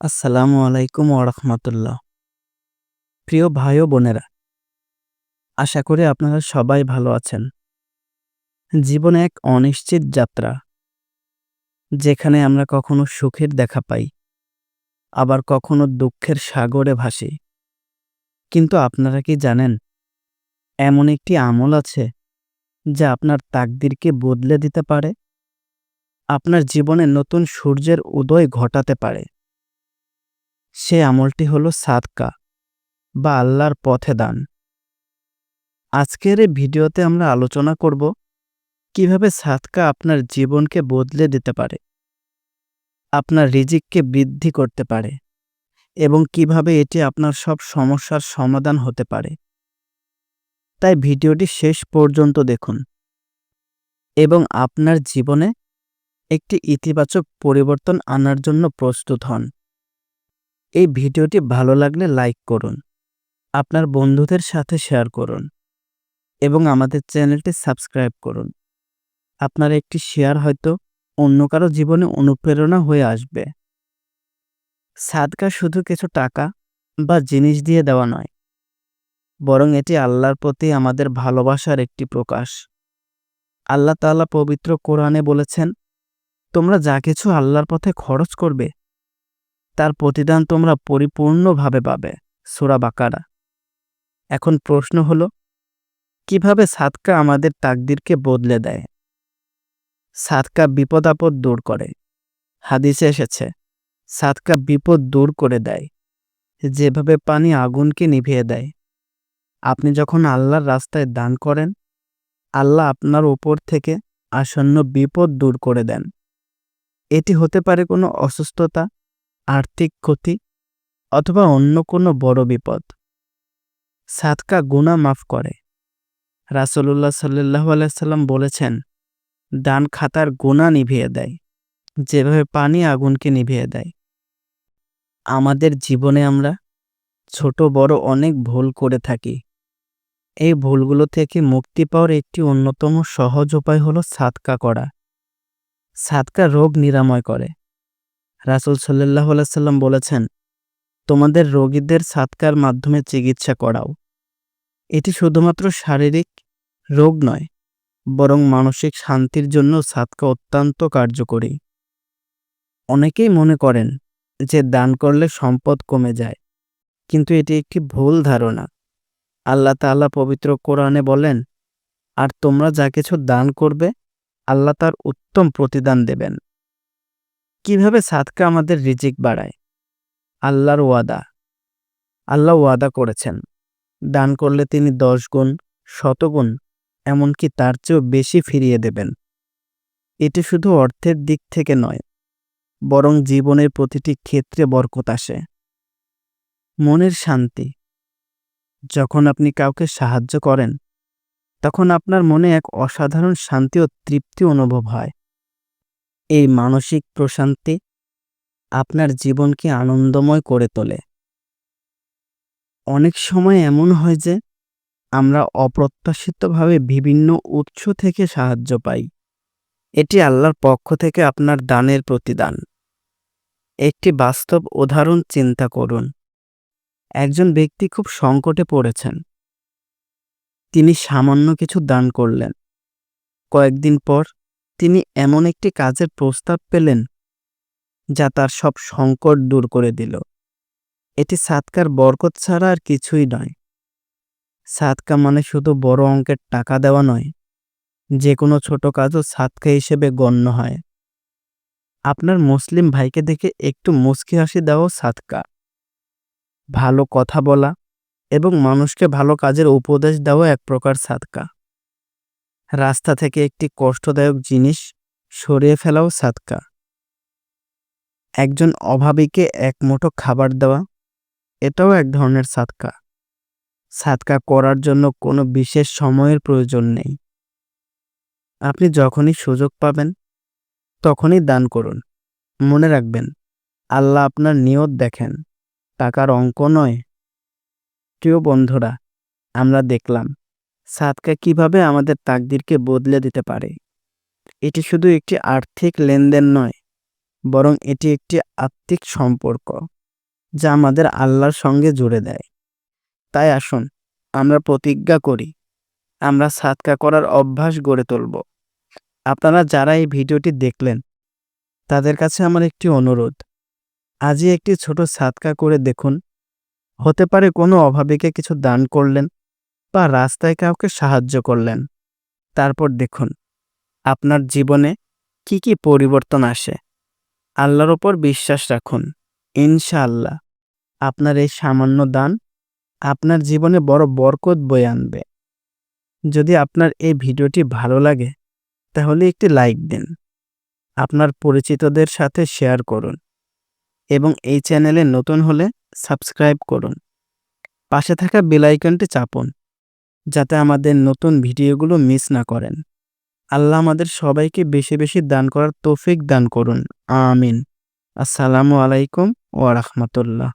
আসসালামু আলাইকুম ওরহমতুল্লাহ প্রিয় ভাই ও বোনেরা, আশা করি আপনারা সবাই ভালো আছেন। জীবন এক অনিশ্চিত যাত্রা, যেখানে আমরা কখনো সুখের দেখা পাই, আবার কখনো দুঃখের সাগরে ভাসি। কিন্তু আপনারা কি জানেন, এমন একটি আমল আছে, যা আপনার তাকদিরকে বদলে দিতে পারে? আপনার জীবনে নতুন সূর্যের উদয় ঘটাতে পারে। সে আমলটি হল সাদকা বা আল্লাহর পথে দান। আজকের এই ভিডিওতে আমরা আলোচনা করব কীভাবে সাদকা আপনার জীবনকে বদলে দিতে পারে, আপনার রিজিককে বৃদ্ধি করতে পারে এবং কীভাবে এটি আপনার সব সমস্যার সমাধান হতে পারে। তাই ভিডিওটি শেষ পর্যন্ত দেখুন এবং আপনার জীবনে একটি ইতিবাচক পরিবর্তন আনার জন্য প্রস্তুত হন। এই ভিডিওটি ভালো লাগলে লাইক করুন, আপনার বন্ধুদের সাথে শেয়ার করুন এবং আমাদের চ্যানেলটি সাবস্ক্রাইব করুন। আপনার একটি শেয়ার হয়তো অন্য কারও জীবনে অনুপ্রেরণা হয়ে আসবে। সাদকা শুধু কিছু টাকা বা জিনিস দিয়ে দেওয়া নয়, বরং এটি আল্লাহর প্রতি আমাদের ভালোবাসার একটি প্রকাশ। আল্লাহ তাআলা পবিত্র কোরআনে বলেছেন, তোমরা যা কিছু আল্লাহর পথে খরচ করবে তার প্রতিদান তোমরা পরিপূর্ণভাবে পাবে, সুরা বাকারা। এখন প্রশ্ন হলো, কীভাবে সাদকা আমাদের তাকদিরকে বদলে দেয়? সাদকা বিপদ আপদ দূর করে। হাদিসে এসেছে, সাদকা বিপদ দূর করে দেয়, যেভাবে পানি আগুনকে নিভিয়ে দেয়। আপনি যখন আল্লাহর রাস্তায় দান করেন, আল্লাহ আপনার ওপর থেকে আসন্ন বিপদ দূর করে দেন। এটি হতে পারে কোনো অসুস্থতা আর্থিক ক্ষতি অথবা অন্য কোনো বড় বিপদ। সাদকা গুণা মাফ করে। রাসলুল্লাহ সাল্লাহ আলাইসাল্লাম বলেছেন, দান খাতার গুণা নিভিয়ে দেয়, যেভাবে পানি আগুনকে নিভিয়ে দেয়। আমাদের জীবনে আমরা ছোট, বড় অনেক ভুল করে থাকি। এই ভুলগুলো থেকে মুক্তি পাওয়ার একটি অন্যতম সহজ উপায় হলো সাদকা করা। সাদকা রোগ নিরাময় করে। রাসুল সাল্লাহ সাল্লাম বলেছেন, তোমাদের রোগীদের সাতকার মাধ্যমে চিকিৎসা করাও। এটি শুধুমাত্র শারীরিক রোগ নয়, বরং মানসিক শান্তির জন্য সাতকা অত্যন্ত কার্যকরী। অনেকেই মনে করেন যে দান করলে সম্পদ কমে যায়, কিন্তু এটি একটি ভুল ধারণা। আল্লাহ তাল্লাহ পবিত্র কোরআনে বলেন, আর তোমরা যা কিছু দান করবে, আল্লাহ তার উত্তম প্রতিদান দেবেন। কীভাবে সাদকা আমাদের রিজিক বাড়ায়? আল্লাহর ওয়াদা। আল্লাহ ওয়াদা করেছেন। দান করলে তিনি দশ গুণ শতগুণ এমনকি তার চেয়েও বেশি ফিরিয়ে দেবেন। এটি শুধু অর্থের দিক থেকে নয়, বরং জীবনের প্রতিটি ক্ষেত্রে বরকত আসে। মনের শান্তি। যখন আপনি কাউকে সাহায্য করেন, তখন আপনার মনে এক অসাধারণ শান্তি ও তৃপ্তি অনুভব হয়। এই মানসিক প্রশান্তি আপনার জীবনকে আনন্দময় করে তোলে। অনেক সময় এমন হয় যে, আমরা অপ্রত্যাশিতভাবে বিভিন্ন উৎস থেকে সাহায্য পাই। এটি আল্লাহর পক্ষ থেকে আপনার দানের প্রতিদান। একটি বাস্তব উদাহরণ চিন্তা করুন। একজন ব্যক্তি খুব সংকটে পড়েছেন। তিনি সামান্য কিছু দান করলেন। কয়েকদিন পর তিনি এমন একটি কাজের প্রস্তাব পেলেন, যা তার সব সংকট দূর করে দিল। এটি সাতকার বরকত ছাড়া আর কিছুই নয়। সাতকা মানে শুধু বড় অঙ্কের টাকা দেওয়া নয় যে কোনো ছোট কাজও সাতকা হিসেবে গণ্য হয়। আপনার মুসলিম ভাইকে দেখে একটু মুস্কি হাসি দেওয়াও সাতকা। ভালো কথা বলা এবং মানুষকে ভালো কাজের উপদেশ দেওয়া এক প্রকার সাদকা রাস্তা থেকে একটি কষ্টদায়ক জিনিস সরিয়ে ফেলাও সাদকা একজন অভাবীকে এক মুঠো খাবার দেওয়া, এটাও এক ধরনের সাদকা সাদকা করার জন্য কোনো বিশেষ সময়ের প্রয়োজন নেই। আপনি যখনই সুযোগ পাবেন, তখনই দান করুন। মনে রাখবেন, আল্লাহ আপনার নিয়ত দেখেন, টাকার অঙ্ক নয়। প্রিয় বন্ধুরা, আমরা দেখলাম সাদকা কীভাবে আমাদের তাকদিরকে বদলে দিতে পারে? এটি শুধু একটি আর্থিক লেনদেন নয়, বরং এটি একটি আত্মিক সম্পর্ক, যা আমাদের আল্লাহর সঙ্গে জুড়ে দেয়। তাই আসুন, আমরা প্রতিজ্ঞা করি, আমরা সাদকা করার অভ্যাস গড়ে তুলব। আপনারা যারা এই ভিডিওটি দেখলেন, তাদের কাছে আমার একটি অনুরোধ, আজই একটি ছোট সাদকা করে দেখুন। হতে পারে কোনো অভাবীকে কিছু দান করলেন বা রাস্তায় কাউকে সাহায্য করলেন। তারপর দেখুন, আপনার জীবনে কি কি পরিবর্তন আসে। আল্লাহর ওপর বিশ্বাস রাখুন, ইনশাআল্লাহ। আপনার এই সামান্য দান আপনার জীবনে বড় বরকত বয়ে আনবে। যদি আপনার এই ভিডিওটি ভালো লাগে, তাহলে একটি লাইক দিন। আপনার পরিচিতদের সাথে শেয়ার করুন এবং এই চ্যানেলে নতুন হলে সাবস্ক্রাইব করুন। পাশে থাকা বেল আইকনটি চাপুন। যাতে আমাদের নতুন ভিডিওগুলো মিস না করেন। আল্লাহ আমাদের সবাইকে বেশি বেশি দান করার তৌফিক দান করুন। আমিন। আসসালামু আলাইকুম ওয়া রাহমাতুল্লাহ।